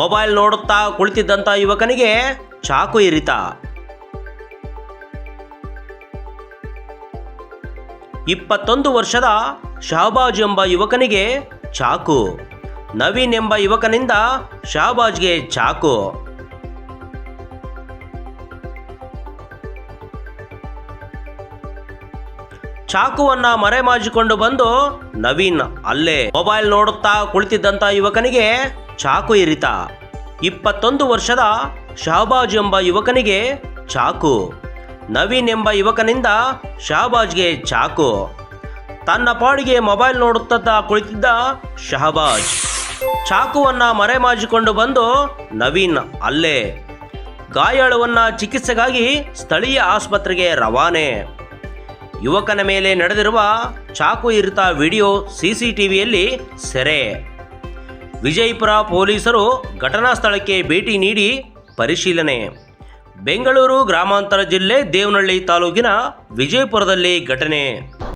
Mobile ನೋಡುತ್ತಾ ಕುಳಿತಿದ್ದಂತ ಯುವಕನಿಗೆ ಚಾಕು ಇರಿತ. ಇಪ್ಪತ್ತೊಂದು ವರ್ಷದ ಶಹಬಾಜ್ ಎಂಬ ಯುವಕನಿಗೆ ಚಾಕು. ನವೀನ್ ಎಂಬ ಯುವಕನಿಂದ ಶಹಬಾಜ್ಗೆ ಚಾಕು. ಚಾಕುವನ್ನ ಮರೆಮಾಚಿಕೊಂಡು ಬಂದು ನವೀನ್ ಅಲ್ಲೇ ಮೊಬೈಲ್ ನೋಡುತ್ತಾ ಕುಳಿತಿದ್ದಂತ ಯುವಕನಿಗೆ ಚಾಕು ಇರಿತ. ಇಪ್ಪತ್ತೊಂದು ವರ್ಷದ ಶಹಬಾಜ್ ಎಂಬ ಯುವಕನಿಗೆ ಚಾಕು. ನವೀನ್ ಎಂಬ ಯುವಕನಿಂದ ಶಹಬಾಜ್ಗೆ ಚಾಕು. ತನ್ನ ಪಾಡಿಗೆ ಮೊಬೈಲ್ ನೋಡುತ್ತಾ ಕುಳಿತಿದ್ದ ಶಹಬಾಜ್. ಚಾಕುವನ್ನ ಮರೆಮಾಚಿಕೊಂಡು ಬಂದು ನವೀನ್ ಅಲ್ಲೇ. ಗಾಯಾಳುವನ್ನ ಚಿಕಿತ್ಸೆಗಾಗಿ ಸ್ಥಳೀಯ ಆಸ್ಪತ್ರೆಗೆ ರವಾನೆ. ಯುವಕನ ಮೇಲೆ ನಡೆದಿರುವ ಚಾಕು ಇರಿತ ವಿಡಿಯೋ ಸಿಸಿಟಿವಿಯಲ್ಲಿ ಸೆರೆ. ವಿಜಯಪುರ ಪೊಲೀಸರು ಘಟನಾ ಸ್ಥಳಕ್ಕೆ ಭೇಟಿ ನೀಡಿ ಪರಿಶೀಲನೆ. ಬೆಂಗಳೂರು ಗ್ರಾಮಾಂತರ ಜಿಲ್ಲೆ ದೇವನಹಳ್ಳಿ ತಾಲೂಕಿನ ವಿಜಯಪುರದಲ್ಲಿ ಘಟನೆ.